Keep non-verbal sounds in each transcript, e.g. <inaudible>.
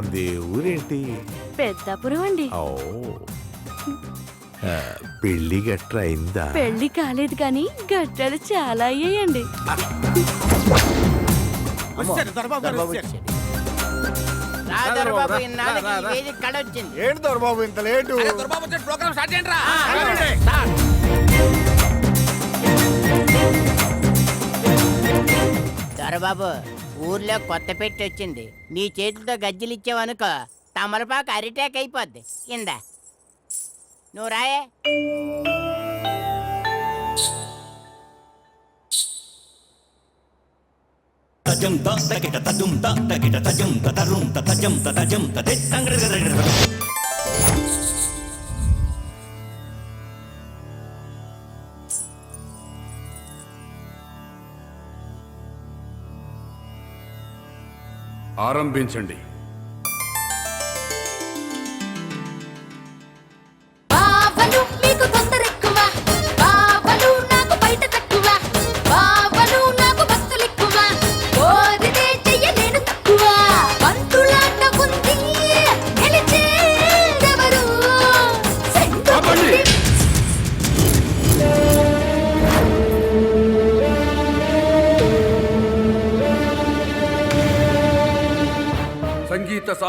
మనది ఊరేంటి? పెద్దాపురం అండి. ఓ. ఆ, పెళ్ళి గట్ర అయిందా? పెళ్ళి కాలేదు కానీ గట్టాలు చాలా అయ్యాయండి. రాజరబాబు ఇన్నాళ్ళకి ఈ వేదిక కళ వచ్చింది. ఏంటి దొరబాబు ఇంత లేటు? దొరబాబు ఊర్లో కొత్త పెట్టి వచ్చింది. నీ చేతితో గజ్జలిచ్చావనుకో తమలపాకు అరిటాక్ అయిపోద్ది. ఇందా. నువ్వు రాయే. తజం తగిట తకిట తజం త తజం తరుం తజం తజం తంగ తజం ఆరంభించండి.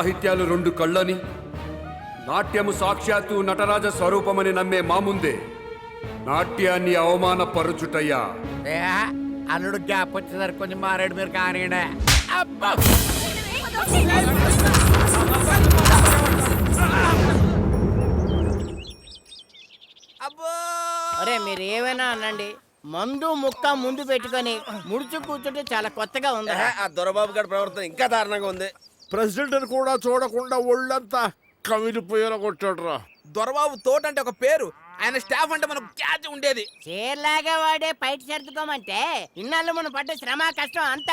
సాహిత్యాలు రెండు కళ్ళని నాట్యము సాక్షాత్తు నటరాజ స్వరూపమని నమ్మే మా ముందే నాట్యాన్ని అవమానపరుచుటయ్యా. అల్లుడు గ్యాప్ వచ్చేసరికి కొంచెం మారాడు మీరు కానీ అరే మీరు ఏమైనా అనండి మందు ముక్క ముందు పెట్టుకొని ముడుచు కూర్చుంటే చాలా కొత్తగా ఉంది ఆ దొరబాబు గారి ప్రవర్తన ఇంకా దారుణంగా ఉంది. ప్రెసిడెంట్ కూడా చూడకుండా ఒళ్ళంతా కమిలిపోయేలా కొట్టాడు రా దొరబాబు తోట అంటే ఒక పేరు. ఆయన స్టాఫ్ అంటే మనకు క్యాచ్ ఉండేది. చీరలాగా వాడే బయట సర్దుకోమంటే ఇన్నాళ్ళు మనం పడ్డ శ్రమ కష్టం అంత.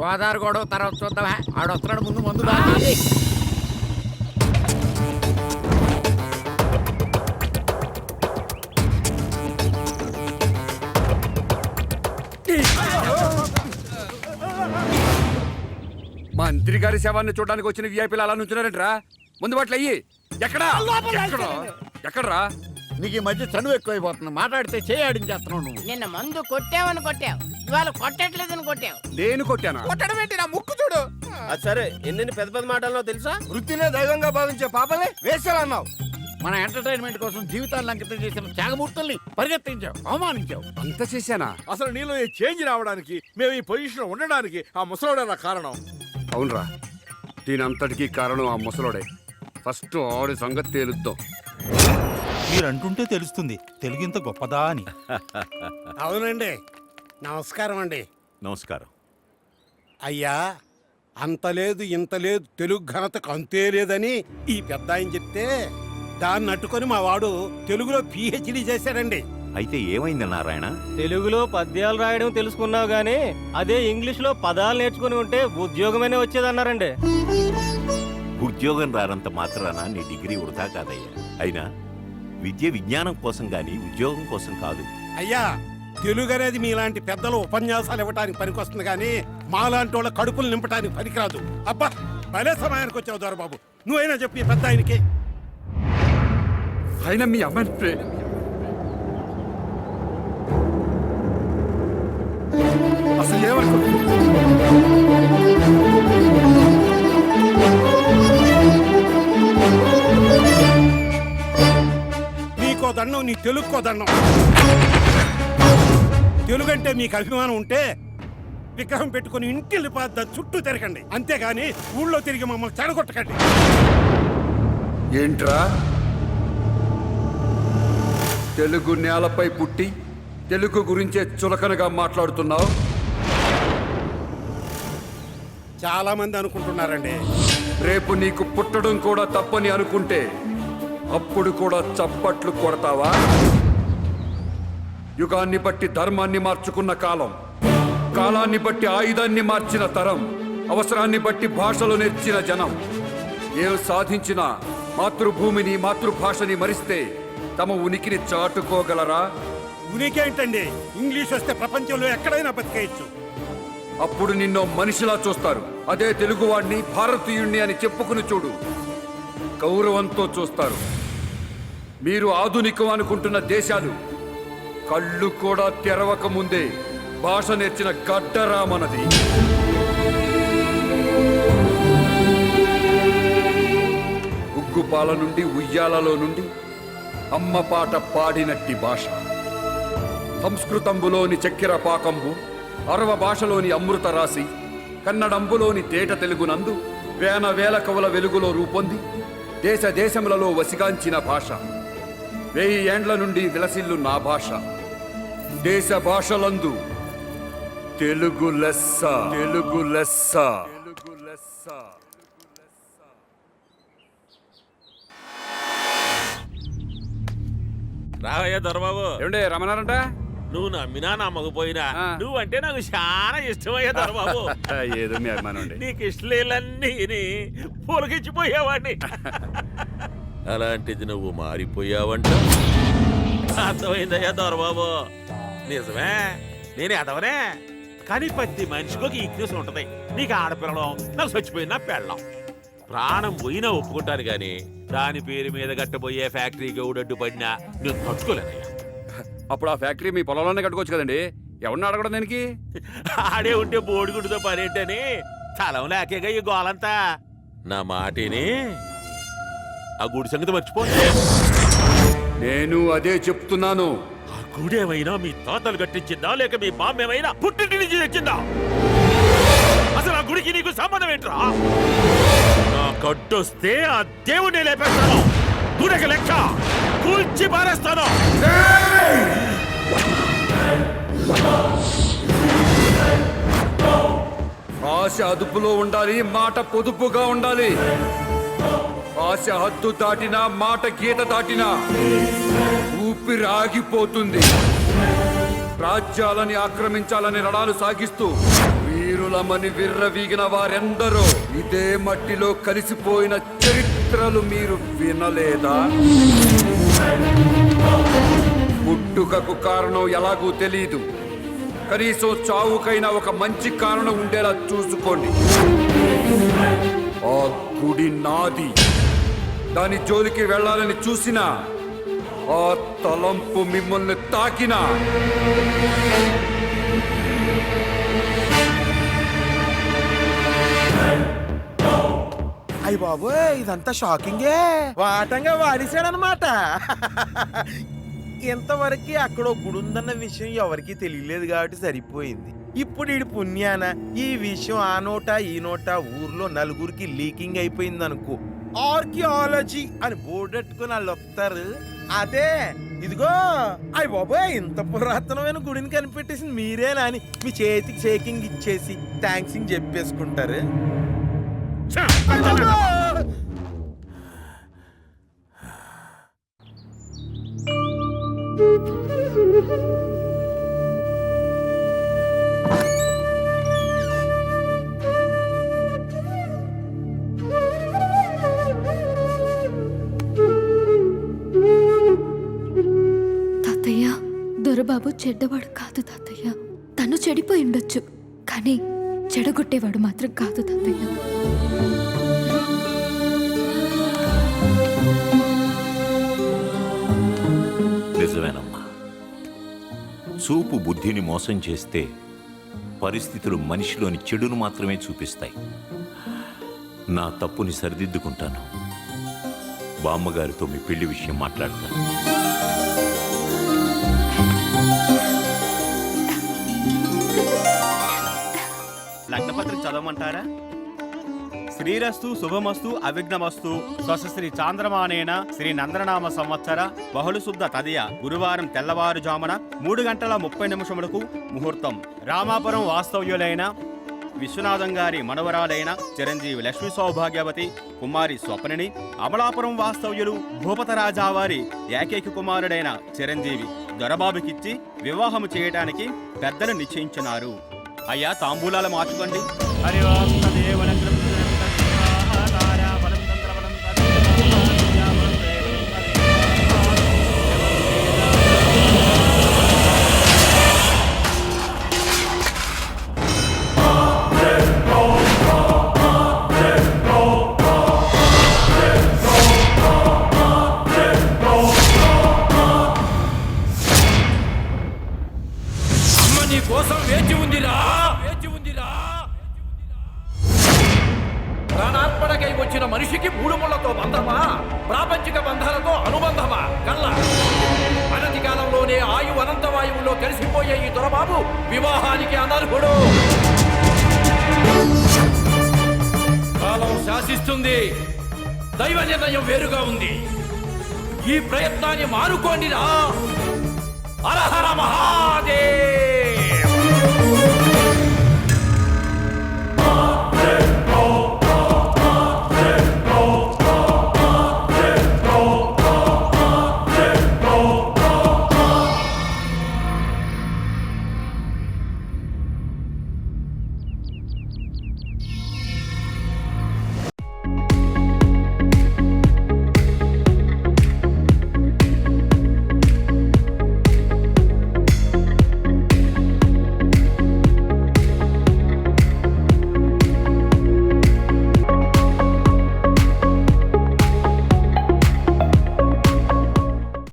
గోదావరి గొడవ తర్వాత చూద్దామా? ఆడొస్తున్నాడు ముందు మందు మంత్రి గారి శవాన్ని చూడడానికి వచ్చిన విఐపీలు అలా నుంచున్నారంట్రా. ముందు బాట్లు అయ్యి. ఎక్కడా? ఎక్కడా? ఎక్కడ్రా? నీకు ఈ మధ్య చనువు ఎక్కువైపోతుంది. మాట్లాడితే చేయాడించేస్తున్నావు నువ్వు. నిన్న మందు కొట్టావని కొట్టావు. ఇవాళ కొట్టట్లేదని కొట్టావు. నేను కొట్టానా? కొట్టడం ఏంటి? నా ముక్కు చూడు. అది సరే ఎన్ని పెద్ద పెద్ద మాటల్లో తెలుసా? వృత్తినే దైవంగా భావించే పాపలే వేసాలన్నావు మన ఎంటర్టైన్మెంట్ కోసం జీవితాన్ని అంకితం చేసిన త్యాగమూర్తుల్ని పరిగెత్తించావు అవమానించావు. అంత చేశానా? అసలు నీలో ఈ చేంజ్ రావడానికి మేము ఈ పొజిషన్ ఉండడానికి ఆ ముసలోడే కారణం? అవునరా. దీనంతటికీ కారణం ఆ ముసలోడే. ఫస్ట్ ఆడి సంగతి తేలుద్దాం. మీరంటుంటే తెలుస్తుంది. తెలుగు ఇంత గొప్పదా అని. అవునండి. నమస్కారం అండి. నమస్కారం. అయ్యా అంత లేదు ఇంత లేదు తెలుగు ఘనతకు అంతే లేదని ఈ పెద్ద ఆయన చెప్తే దాన్ని అట్టుకొని మా వాడు తెలుగులో పిహెచ్డి చేశాడండి. అయితే ఏమైంది నారాయణ? తెలుగులో పద్యాలు రాయడం తెలుసుకున్నావు గానీ అదే ఇంగ్లీష్లో పదాలు నేర్చుకుని ఉంటే ఉద్యోగమైనా వచ్చేదన్నారండి. ఉద్యోగం రానంత మాత్రాన నీ డిగ్రీ వృధా కాదయ్యా. అయినా విద్య విజ్ఞానం కోసం గాని ఉద్యోగం కోసం కాదు. అయ్యా తెలుగు అనేది మీలాంటి పెద్దలు ఉపన్యాసాలు ఇవ్వడానికి పనికొస్తుంది కానీ మాలాంటి వాళ్ళ కడుపులు నింపడానికి పనికిరాదు. అబ్బా భలే సమయానికి వచ్చావు దొరబాబు. నువ్వైనా చెప్పి పెద్ద ఆయనకి. అయినా మీ అమ్మాయిని అసలు నీకో దండం నీ తెలుగుకో దండం తెలుగు అంటే మీకు అభిమానం ఉంటే విగ్రహం పెట్టుకుని ఇంటిల్లి పాద చుట్టూ తిరగండి. అంతేగాని ఊళ్ళో తిరిగి మమ్మల్ని చెడగొట్టకండి. ఏంట్రా? తెలుగు నేలపై పుట్టి తెలుగు గురించే చులకనగా మాట్లాడుతున్నావు? చాలా మంది అనుకుంటున్నారండి. రేపు నీకు పుట్టడం కూడా తప్పని అనుకుంటే అప్పుడు కూడా చప్పట్లు కొడతావా? యుగాన్ని బట్టి ధర్మాన్ని మార్చుకున్న కాలం కాలాన్ని బట్టి ఆయుధాన్ని మార్చిన తరం అవసరాన్ని బట్టి భాషలు నేర్చిన జనం. ఏం సాధించినా మాతృభూమిని మాతృభాషని మరిస్తే తమ ఉనికిని చాటుకోగలరా? ఉనికేంటండి ఇంగ్లీష్ వస్తే ప్రపంచంలో ఎక్కడైనా బతికేయచ్చు. అప్పుడు నిన్నో మనిషిలా చూస్తారు. అదే తెలుగువాడిని భారతీయుణ్ణి అని చెప్పుకుని చూడు. గౌరవంతో చూస్తారు. మీరు ఆధునికం అనుకుంటున్న దేశాలు. కళ్ళు కూడా తెరవక ముందే భాష నేర్చిన గడ్డరామనది. ఉగ్గుపాల నుండి ఉయ్యాలలో నుండి అమ్మ పాట పాడినట్టి భాష. సంస్కృతంబులోని చక్కెర పాకంబు అరవ భాషలోని అమృత రాశి కన్నడంబులోని తేట తెలుగునందు వేల వేల కవుల వెలుగులో రూపొంది దేశ దేశములలో వసిగాంచిన భాష. వెయ్యి ఏండ్ల నుండి విలసిల్లు నా భాష. దేశ భాషలందు తెలుగు లెస్స. తెలుగు లెస్స. తెలుగు లెస్స. రావయ్యా దొరబాబు. ఏమండే రమణారంట నువ్వు నమ్మినా నమ్మకపోయినా ఆ. నువ్వంటే నాకు చాలా ఇష్టమయ్యా దొరబాబు <laughs> ఏదో మీ అభిమానం అండి. నీకు ఇష్టలేలన్నీ పొలకిచ్చిపోయావాడిని <laughs> అలాంటిది నువ్వు మారిపోయావంట? అర్థమైందయ్యా దొరబాబు నిజమే నేను ఎదవనే. కానీ ప్రతి మనిషికి ఒక ఈక్నెస్ ఉంటది. నీకు ఆడపిల్లడం నాకు చచ్చిపోయినా పెళ్ళం. ప్రాణం పోయినా ఒప్పుకుంటాను గాని దాని పేరు మీద గట్టబోయే ఫ్యాక్టరీకి ఊడడ్డు పడినా నేను తట్టుకోలేనయ్యా. అప్పుడు ఆ ఫ్యాక్టరీ మీ పొలంలోనే కట్టుకోవచ్చు కదండి. ఎవరిని అడగడం దానికి? ఆడే ఉంటే బోడిగుడితో పనేంటని తలం లేకేగా ఈ గోలంతా. నా మాటిని? ఆ గుడి సంగతి మర్చిపో నేను అదే చెప్తున్నాను. ఆ గుడి ఏమైనా మీ తాతలు కట్టించిందా? లేక మీ బామ్మ ఏమైనా పుట్టింటి నుంచి తెచ్చిందా? అసలు ఆ గుడికి నీకు సంబంధం ఏంట్రా? నా కట్టొస్తే ఆ దేవుడిని లేపేస్తాను. గుడికి లెక్క. కూల్చి పారేస్తాను. ఆశ అదుపులో ఉండాలి మాట పొదుపుగా ఉండాలి. ఆశ హద్దు దాటినా మాట గీత దాటినా ఊపిరి ఆగిపోతుంది రాజ్యాలని ఆక్రమించాలని రణాలు సాగిస్తూ వీరులమని విర్రవీగిన వారెందరో ఇదే మట్టిలో కలిసిపోయిన చరిత్రలు మీరు వినలేదా? పుట్టుకకు కారణం ఎలాగూ తెలియదు కనీసం చావుకైనా ఒక మంచి కారణం ఉండేలా చూసుకోండి. ఆ గుడి నాది. దాని జోలికి వెళ్ళాలని చూసినా ఆ తలంపు మిమ్మల్ని తాకినా. అయ్య బాబు ఇదంతా షాకింగే. వాటంగా వాడేశాడనమాట ఇంతవరకు అక్కడ గుడి ఉందన్న విషయం ఎవరికీ తెలియలేదు కాబట్టి సరిపోయింది. ఇప్పుడు ఇడి పుణ్యాన ఈ విషయం ఆ నోట ఈ నోట ఊర్లో నలుగురికి లీకింగ్ అయిపోయింది అనుకో ఆర్కియాలజీ అని బోర్డెట్టుకుని వాళ్ళు వస్తారు. అదే ఇదిగో అయ్య బాబోయ్ ఇంత పురాతనమైన గుడిని కనిపెట్టేసింది మీరేనా అని మీ చేతికి షేకింగ్ ఇచ్చేసి థ్యాంక్స్ చెప్పేసుకుంటారు. తాతయ్య దొరబాబు చెడ్డవాడు కాదు తాతయ్య. తను చెడిపోయి ఉండొచ్చు. కానీ చెడగొట్టేవాడు మాత్రం కాదు తాతయ్య నిజమేనమ్మా. చూపు బుద్ధిని మోసం చేస్తే పరిస్థితులు మనిషిలోని చెడును మాత్రమే చూపిస్తాయి. నా తప్పుని సరిదిద్దుకుంటాను. బామ్మగారితో మీ పెళ్ళి విషయం మాట్లాడతాను. లగ్నపత్రిక చదవమంటారా? శ్రీరస్తు శుభమస్తు అవిఘ్నమస్తు. స్వశ్రీ చాంద్రమానేన శ్రీ నందననామ సంవత్సర బహుళశుద్ధ తదియ గురువారం తెల్లవారుజామున మూడు గంటల ముప్పై నిమిషములకు ముహూర్తం. రామాపురం వాస్తవ్యులైన విశ్వనాథం గారి మనవరాలైన చిరంజీవి లక్ష్మీ సౌభాగ్యవతి కుమారి స్వప్నిని అమలాపురం వాస్తవ్యులు భూపత రాజావారి ఏకైక కుమారుడైన చిరంజీవి దొరబాబుకిచ్చి వివాహము చేయటానికి పెద్దలు నిశ్చయించున్నారు అయ్యా తాంబూలాలు మార్చుకోండి. అరే మనిషికి మూడు ముళ్ళతో బంధమా? ప్రాపంచిక బంధాలతో అనుబంధమా? కల్లా అనతి కాలంలోనే ఆయు అనంత వాయువులో కలిసిపోయే ఈ దొరబాబు వివాహానికి అనర్హుడు. కాలం శాసిస్తుంది. దైవ నిర్ణయం వేరుగా ఉంది. ఈ ప్రయత్నాన్ని మానుకోండిరా. అరహర